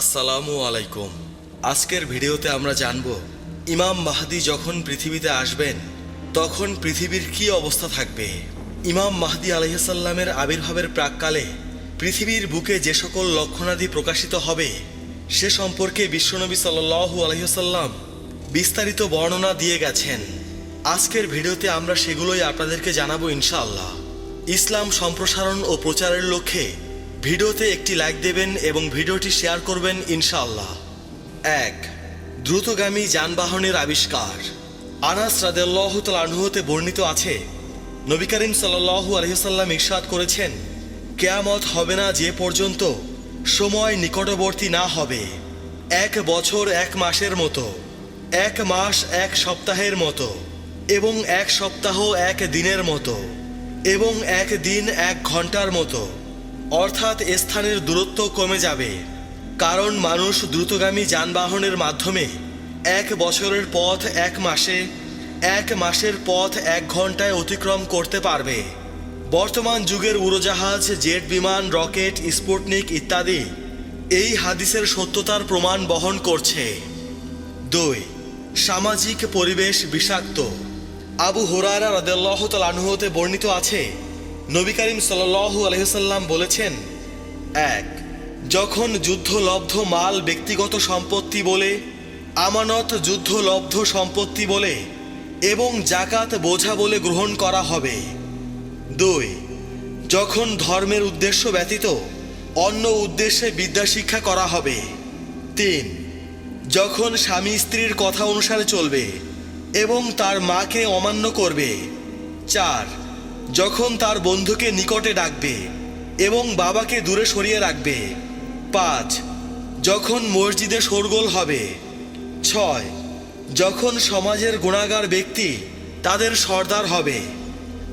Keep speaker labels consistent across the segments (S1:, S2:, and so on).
S1: আসসালামু আলাইকুম। আজকের ভিডিওতে আমরা জানব, ইমাম মাহাদি যখন পৃথিবীতে আসবেন, তখন পৃথিবীর কি অবস্থা থাকবে? ইমাম মাহদি আলহিসাল্লামের আবির্ভাবের প্রাককালে পৃথিবীর বুকে যে সকল লক্ষণাদি প্রকাশিত হবে, সে সম্পর্কে বিশ্বনবী সাল্লু আলহিসাল্লাম বিস্তারিত বর্ণনা দিয়ে গেছেন। আজকের ভিডিওতে আমরা সেগুলোই আপনাদেরকে জানাব ইনশাআল্লাহ। ইসলাম সম্প্রসারণ ও প্রচারের লক্ষ্যে ভিডিওতে একটি লাইক দেবেন এবং ভিডিওটি শেয়ার করবেন ইনশাআল্লাহ। এক, দ্রুতগামী যানবাহনের আবিষ্কার। আনাস রাদেল্লাহ আনহুতে বর্ণিত আছে, নবী করিম সাল্লাল্লাহু আলহিসাল্লাম ইরশাদ করেছেন, কেয়ামত হবে না যে পর্যন্ত সময় নিকটবর্তী না হবে। এক বছর, এক মাসের মতো, এক মাস, এক সপ্তাহের মতো, এবং এক সপ্তাহ, এক দিনের মতো, এবং এক দিন, এক ঘণ্টার মতো। অর্থাৎ স্থানের দূরত্ব কমে যাবে। কারণ মানুষ দ্রুতগামী যানবাহনের মাধ্যমে এক বছরের পথ এক মাসে, এক মাসের পথ এক ঘন্টায় অতিক্রম করতে পারবে। বর্তমান যুগের উড়োজাহাজ, জেট বিমান, রকেট, স্পুটনিক ইত্যাদি এই হাদিসের সত্যতার প্রমাণ বহন করছে। দুই, সামাজিক পরিবেশ বিষাক্ত। আবু হুরারা রদাল্লাহ তালাহুতে বর্ণিত আছে নবী করিম সাল্লাল্লাহু আলহিসাল্লাম বলেছেন, এক, যখন যুদ্ধলব্ধ মাল ব্যক্তিগত সম্পত্তি বলে, আমানত যুদ্ধলব্ধ সম্পত্তি বলে, এবং জাকাত বোঝা বলে গ্রহণ করা হবে। দুই, যখন ধর্মের উদ্দেশ্য ব্যতীত অন্য উদ্দেশ্যে বিদ্যা শিক্ষা করা হবে। তিন, যখন স্বামী স্ত্রীর কথা অনুসারে চলবে এবং তার মাকে অমান্য করবে। চার যখন তার বন্ধুকে নিকটে ডাকবে এবং বাবাকে দূরে সরিয়ে রাখবে। পাঁচ, যখন মসজিদে শোরগোল হবে। ছয়, যখন সমাজের গুণাগার ব্যক্তি তাদের সর্দার হবে।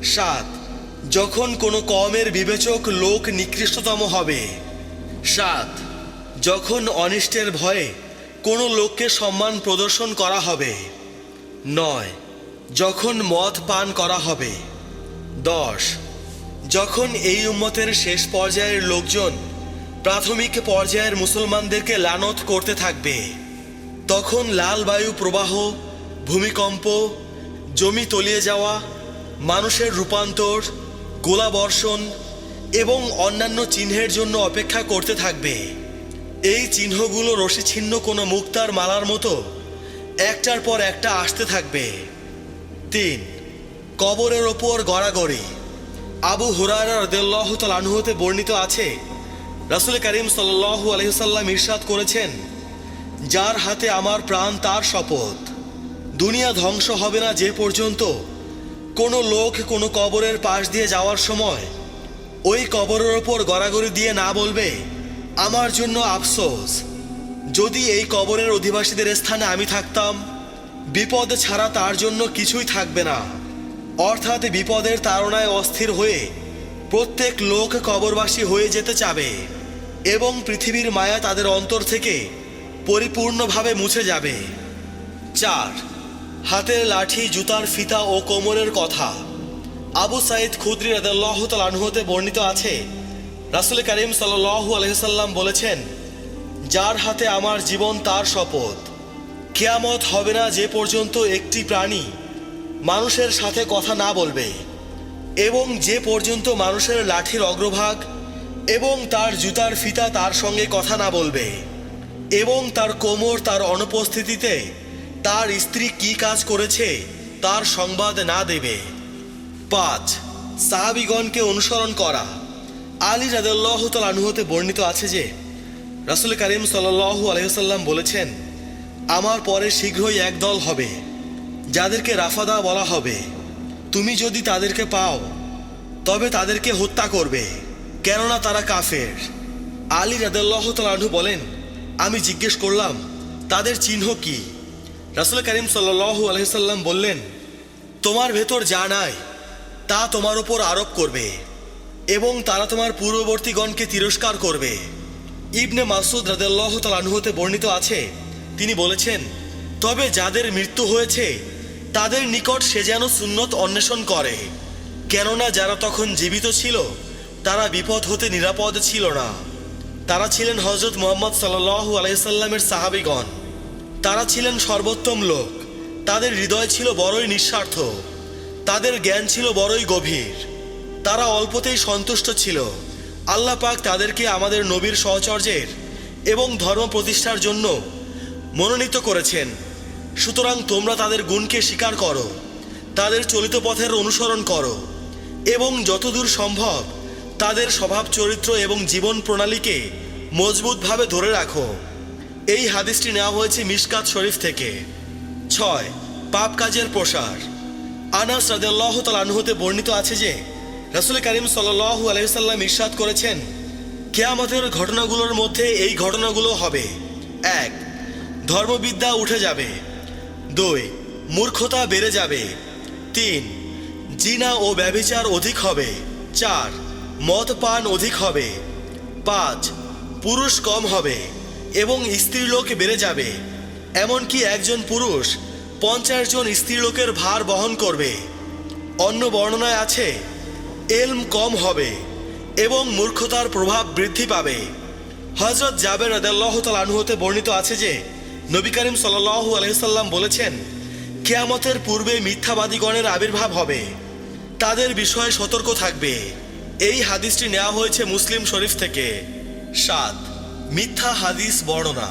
S1: সাত, যখন কোনো কমের বিবেচক লোক নিকৃষ্টতম হবে। সাত, যখন অনিষ্টের ভয়ে কোনো লোককে সম্মান প্রদর্শন করা হবে। নয়, যখন মদ পান করা হবে। দশ। যখন এই উম্মতের শেষ পর্যায়ের লোকজন প্রাথমিক পর্যায়ের মুসলমানদেরকে লানত করতে থাকবে, তখন লাল বায়ু প্রবাহ, ভূমিকম্প, জমি তলিয়ে যাওয়া, মানুষের রূপান্তর, গোলাবর্ষণ এবং অন্যান্য চিহ্নের জন্য অপেক্ষা করতে থাকবে। এই চিহ্নগুলো রশিছিন্ন কোনো মুক্তার মালার মতো একটার পর একটা আসতে থাকবে। তিন। কবরের ওপর গড়াগড়ি। আবু হুরারা রদেল্লাহ তালাহুতে বর্ণিত আছে, রাসুল করিম সাল্লাল্লাহু আলহিসাল্লাম ইরশাদ করেছেন, যার হাতে আমার প্রাণ, তার শপথ। দুনিয়া ধ্বংস হবে না যে পর্যন্ত কোনো লোক কোনো কবরের পাশ দিয়ে যাওয়ার সময় ওই কবরের ওপর গড়াগড়ি দিয়ে না বলবে, আমার জন্য আফসোস। যদি এই কবরের অধিবাসীদের স্থানে আমি থাকতাম, বিপদ ছাড়া তার জন্য কিছুই থাকবে না অর্থাৎ বিপদের তাড়নায় অস্থির হয়ে প্রত্যেক লোক কবরবাসী হয়ে যেতে চাবে এবং পৃথিবীর মায়া তাদের অন্তর থেকে পরিপূর্ণভাবে মুছে যাবে। চার, হাতের লাঠি, জুতার ফিতা ও কোমরের কথা। আবু সাইদ খুদ্রি রাদাল্লাহ বর্ণিত আছে, রাসুল করিম সাল্লাহু আলহিসাল্লাম বলেছেন, যার হাতে আমার জীবন তার শপথ। কেয়ামত হবে না যে পর্যন্ত একটি প্রাণী মানুষের সাথে কথা না বলবে এবং যে পর্যন্ত মানুষের লাঠির অগ্রভাগ এবং তার জুতার ফিতা তার সঙ্গে কথা না বলবে এবং তার কোমর তার অনুপস্থিতিতে তার স্ত্রী কি কাজ করেছে তার সংবাদ না দেবে। পাঁচ, সাহাবিগণকে অনুসরণ করা। আলী রাদাল্লাহ আনুহতে বর্ণিত আছে যে, রাসুল করিম সাল্লাহু আলহিসাল্লাম বলেছেন, আমার পরে শীঘ্রই একদল হবে। যাদেরকে রাফাদা বলা হবে, তুমি যদি তাদেরকে পাও, তবে তাদেরকে হত্যা করবে। কেননা তারা কাফের। আলী রাদাল্লাহ তালু বলেন, আমি জিজ্ঞেস করলাম, তাদের চিহ্ন কি? রাসুল করিম সাল্লু আলহিসাল্লাম বললেন, তোমার ভেতর যা নাই, তা তোমার ওপর আরোপ করবে, এবং তারা তোমার পূর্ববর্তীগণকে তিরস্কার করবে। ইবনে মাসুদ রাদাল্লাহ তালাহুতে বর্ণিত আছে, তিনি বলেছেন, তবে যাদের মৃত্যু হয়েছে তাদের নিকট সে যেন সুন্নত অন্বেষণ করে। কেননা যারা তখন জীবিত ছিল, তারা বিপদ হতে নিরাপদ ছিল না। তারা ছিলেন হজরত মোহাম্মদ সাল্লাহু আলাইসাল্লামের সাহাবিগণ। তারা ছিলেন সর্বোত্তম লোক। তাদের হৃদয় ছিল বড়ই নিঃস্বার্থ। তাদের জ্ঞান ছিল বড়ই গভীর। তারা অল্পতেই সন্তুষ্ট ছিল। আল্লাহ পাক তাদেরকে আমাদের নবীর সহচর্যের এবং ধর্ম প্রতিষ্ঠার জন্য মনোনীত করেছেন। সুতরাং তোমরা তাদের গুণকে স্বীকার করো, তাদের চলিত পথের অনুসরণ করো, এবং যতদূর সম্ভব তাদের স্বভাব চরিত্র এবং জীবন প্রণালীকে মজবুতভাবে ধরে রাখো। এই হাদিসটি নেওয়া হয়েছে মিশকাত শরীফ থেকে। ছয়, পাপ কাজের প্রসার। আনাস রাদিয়াল্লাহু তাআলা আনহুতে বর্ণিত আছে যে, রাসুল করিম সাল্লাল্লাহু আলাইহি সাল্লাম ইরশাদ করেছেন, কিয়ামতের ঘটনাগুলোর মধ্যে এই ঘটনাগুলো হবে। এক, ধর্মবিদ্যা উঠে যাবে। দুই, মূর্খতা বেড়ে যাবে। তিন, জিনা ও ব্যভিচার অধিক হবে। চার মদ পান অধিক হবে। পাঁচ, পুরুষ কম হবে এবং স্ত্রীলোক বেড়ে যাবে। এমনকি একজন পুরুষ পঞ্চাশ জন স্ত্রীলোকের ভার বহন করবে। অন্য বর্ণনায় আছে, এলম কম হবে এবং মূর্খতার প্রভাব বৃদ্ধি পাবে। হজরত জাবের রদাল্লাহ আনহুতে বর্ণিত আছে যে নবী করিম সাল্লাহু আলহিসাল্লাম বলেছেন, কেয়ামতের পূর্বে মিথ্যাবাদীগণের আবির্ভাব হবে, তাদের বিষয়ে সতর্ক থাকবে। এই হাদিসটি নেওয়া হয়েছে মুসলিম শরীফ থেকে। সাত, মিথ্যা হাদিস বর্ণনা।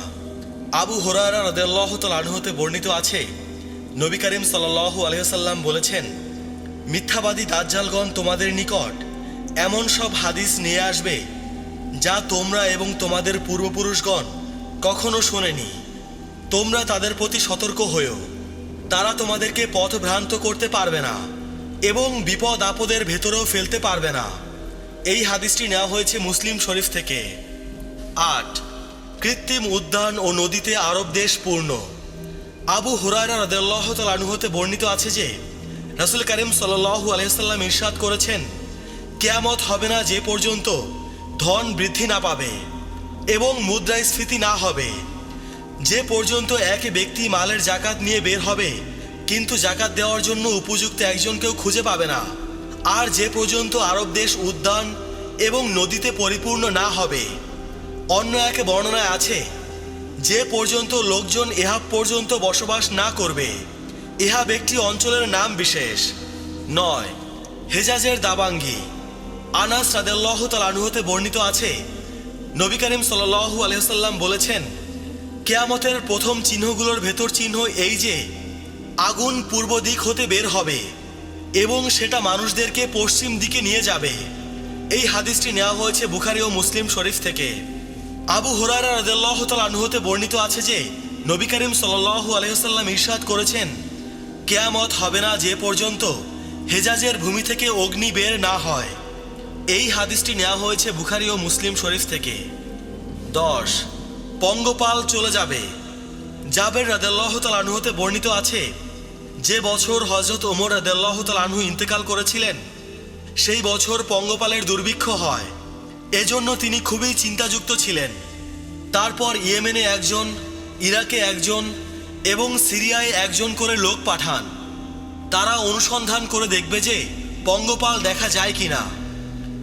S1: আবু হোরারা রদাল্লাহ আনহুতে বর্ণিত আছে, নবী করিম সাল্লাহু আলহিসাল্লাম বলেছেন, মিথ্যাবাদী দাজ্জালগণ তোমাদের নিকট এমন সব হাদিস নিয়ে আসবে যা তোমরা এবং তোমাদের পূর্বপুরুষগণ কখনো শোনেনি। তোমরা তাদের প্রতি সতর্ক হয়েও, তারা তোমাদেরকে পথভ্রান্ত করতে পারবে না এবং বিপদ আপদের ভেতরেও ফেলতে পারবে না। এই হাদিসটি নেওয়া হয়েছে মুসলিম শরীফ থেকে। আট, কৃত্রিম উদ্যান ও নদীতে আরব দেশ পূর্ণ। আবু হুরায়রা রাদিয়াল্লাহু তাআলা আনহু হতে বর্ণিত আছে যে, রাসূল করিম সাল্লাল্লাহু আলাইহি সাল্লাম ইরশাদ করেছেন, কিয়ামত হবে না যে পর্যন্ত ধন বৃদ্ধি না পাবে এবং মুদ্রাস্ফীতি না হবে। যে পর্যন্ত এক ব্যক্তি মালের জাকাত নিয়ে বের হবে, কিন্তু জাকাত দেওয়ার জন্য উপযুক্ত একজনকেও খুঁজে পাবে না। আর যে পর্যন্ত আরব দেশ উদ্যান এবং নদীতে পরিপূর্ণ না হবে, অন্য এক বর্ণনায় আছে, যে পর্যন্ত লোকজন ইহা পর্যন্ত বসবাস না করবে ইহা ব্যক্তি অঞ্চলের নাম বিশেষ, নয়, হেজাজের দাবাঙ্গি। আনাস রাদেল্লাহ তালানুহতে বর্ণিত আছে, নবী করিম সাল্লাহু আলহাম বলেছেন কেয়ামতের প্রথম চিহ্নগুলোর ভেতর চিহ্ন এই যে, আগুন পূর্ব দিক হতে বের হবে এবং সেটা মানুষদেরকে পশ্চিম দিকে নিয়ে যাবে। এই হাদিসটি নেওয়া হয়েছে বুখারি ও মুসলিম শরীফ থেকে। আবু হুরারা রাদিয়াল্লাহ তাআলা বর্ণিত আছে যে, নবী করিম সাল্লাল্লাহু আলাইহি ইরশাদ করেছেন, কেয়ামত হবে না যে পর্যন্ত হেজাজের ভূমি থেকে অগ্নি বের না হয়। এই হাদিসটি নেওয়া হয়েছে বুখারি ও মুসলিম শরীফ থেকে। দশ পঙ্গপাল চলে যাবে। জাবের রাদেল্লাহ তাল আনহুতে বর্ণিত আছে, যে বছর হজরত ওমর রাদেল্লাহ তাল আনহু ইন্তেকাল করেছিলেন, সেই বছর পঙ্গপালের দুর্ভিক্ষ হয়। এজন্য তিনি খুবই চিন্তাযুক্ত ছিলেন। তারপর ইয়েমেনে একজন, ইরাকে একজন এবং সিরিয়ায় একজন করে লোক পাঠান। তারা অনুসন্ধান করে দেখবে যে পঙ্গপাল দেখা যায় কিনা।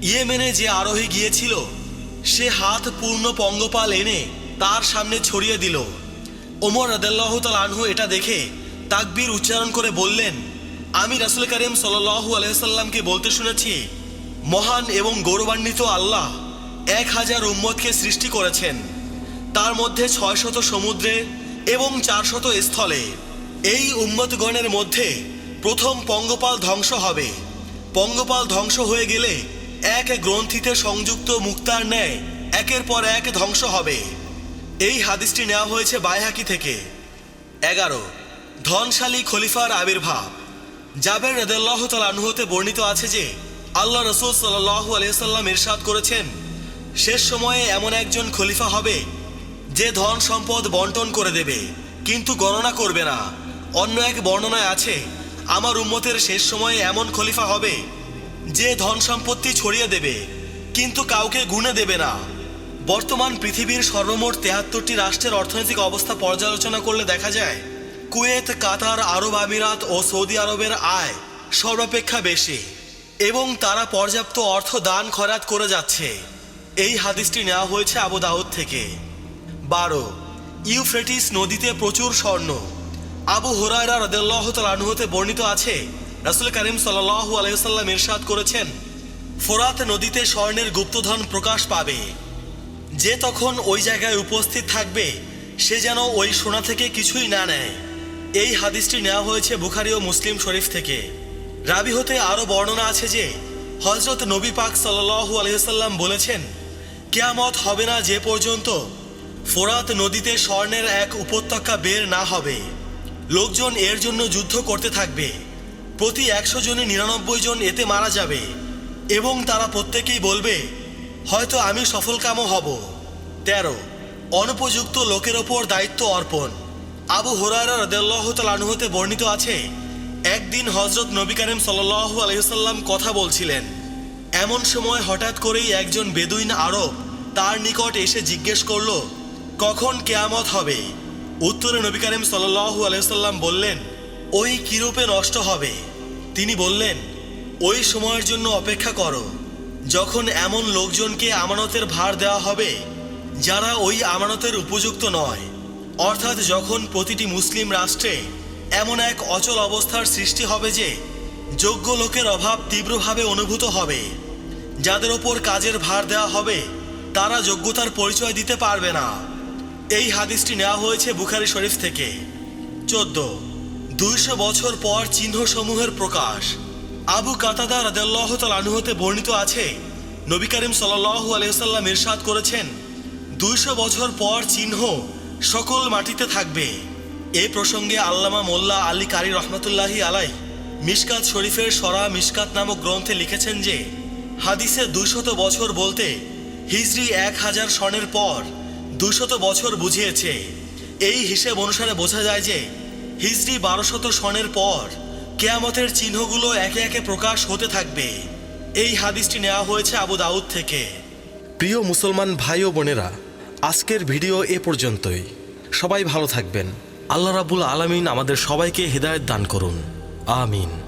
S1: ইয়েমেনে যে আরোহী গিয়েছিল, সে হাত পূর্ণ পঙ্গপাল এনে তার সামনে ছড়িয়ে দিল। ওমর রাদাল্লাহ তাল আনহু এটা দেখে তাকবীর উচ্চারণ করে বললেন, আমি রাসুল করিম সাল্লাহু আলহামকে বলতে শুনেছি, মহান এবং গৌরবান্বিত আল্লাহ এক হাজার উম্মতকে সৃষ্টি করেছেন। তার মধ্যে ছয় শত সমুদ্রে এবং চারশত স্থলে। এই উম্মতগণের মধ্যে প্রথম পঙ্গপাল ধ্বংস হবে। পঙ্গপাল ধ্বংস হয়ে গেলে এক গ্রন্থিতে সংযুক্ত মুক্তার ন্যায় একের পর এক ধ্বংস হবে। এই হাদিসটি নেওয়া হয়েছে বাইহাকি থেকে। এগারো, ধনশালী খলিফার আবির্ভাব। জাবের রদাল্লাহ তালাহুতে বর্ণিত আছে যে, আল্লাহ রসুল সাল্লাহু আলিয়াল্লাম ইরশাদ করেছেন, শেষ সময়ে এমন একজন খলিফা হবে যে ধন সম্পদ বন্টন করে দেবে, কিন্তু গণনা করবে না। অন্য এক বর্ণনায় আছে, আমার উম্মতের শেষ সময়ে এমন খলিফা হবে যে ধন সম্পত্তি ছড়িয়ে দেবে, কিন্তু কাউকে গুণে দেবে না। বর্তমান পৃথিবীর সর্বমোট তেহাত্তরটি রাষ্ট্রের অর্থনৈতিক অবস্থা পর্যালোচনা করলে দেখা যায়, কুয়েত, কাতার, আরব আমিরাত ও সৌদি আরবের আয় সর্বাপেক্ষা বেশি এবং তারা পর্যাপ্ত অর্থ দান খরাত করে যাচ্ছে। এই হাদিসটি নেওয়া হয়েছে আবু দাউদ থেকে। বারো, ইউফ্রেটিস নদীতে প্রচুর স্বর্ণ। আবু হুরায়রা রদেল্লাহ তালানহুতে বর্ণিত আছে, রাসুল করিম সাল্লাহু আলহিসাল্লাম ইরশাদ করেছেন, ফোরাত নদীতে স্বর্ণের গুপ্তধন প্রকাশ পাবে। যে তখন ওই জায়গায় উপস্থিত থাকবে, সে যেন ওই সোনা থেকে কিছুই না নেয়। এই হাদিসটি নেওয়া হয়েছে বুখারি ও মুসলিম শরীফ থেকে। রাবি হতে আরও বর্ণনা আছে যে হজরত নবী পাক সাল্লাহু আলহিসাল্লাম বলেছেন, কেয়ামত হবে না যে পর্যন্ত ফোরাত নদীতে স্বর্ণের এক উপত্যকা বের না হবে। লোকজন এর জন্য যুদ্ধ করতে থাকবে। প্রতি একশো জনে নিরানব্বই জন এতে মারা যাবে এবং তারা প্রত্যেকেই বলবে হয়তো আমি সফলকামও হব। তেরো, অনুপযুক্ত লোকের ওপর দায়িত্ব অর্পণ। আবু তালানুহতে বর্ণিত আছে, একদিন হজরত নবী করিম সাল্লাহ আলহিসাল্লাম কথা বলছিলেন, এমন সময় হঠাৎ করেই একজন বেদুইন আরব তার নিকট এসে জিজ্ঞেস করল, কখন কেয়ামত হবে? উত্তরে নবী করিম সাল্লাহু আলহিসাল্লাম বললেন, ওই কিরূপে নষ্ট হবে? তিনি বললেন, ওই সময়ের জন্য অপেক্ষা করো। যখন এমন লোকজনকে আমানতের ভার দেওয়া হবে, যারা ওই আমানতের উপযুক্ত নয়, অর্থাৎ যখন প্রতিটি মুসলিম রাষ্ট্রে এমন এক অচল অবস্থার সৃষ্টি হবে যে যোগ্য লোকের অভাব তীব্রভাবে অনুভূত হবে, যাদের ওপর কাজের ভার দেওয়া হবে, তারা যোগ্যতার পরিচয় দিতে পারবে না। এই হাদিসটি নেওয়া হয়েছে বুখারি শরীফ থেকে। চোদ্দ। দুইশো বছর পর চিহ্নসমূহের প্রকাশ। আবু কাতাদা রাদেল্লাহ তালানুহতে বর্ণিত আছে, নবী করিম সাল্লাহু আলহিসাল্লাম ইরশাদ করেছেন, দুইশো বছর পর চিহ্ন সকল মাটিতে থাকবে। এ প্রসঙ্গে আল্লামা মোল্লা আলী কারি রহমতুল্লাহি আলাই মিশকাত শরীফের সরা মিশকাত নামক গ্রন্থে লিখেছেন যে, হাদিসে দুশত বছর বলতে হিজরি এক হাজার সনের পর দুশত বছর বুঝিয়েছে। এই হিসেব অনুসারে বোঝা যায় যে, হিজরি বারোশত সনের পর কেয়ামতের চিহ্নগুলো একে একে প্রকাশ হতে থাকবে। এই হাদিসটি নেওয়া হয়েছে আবু দাউদ থেকে। প্রিয় মুসলমান ভাই ও বোনেরা, আজকের ভিডিও এ পর্যন্তই। সবাই ভালো থাকবেন। আল্লাহ রাবুল আলমিন আমাদের সবাইকে হৃদায়ত দান করুন। আমিন।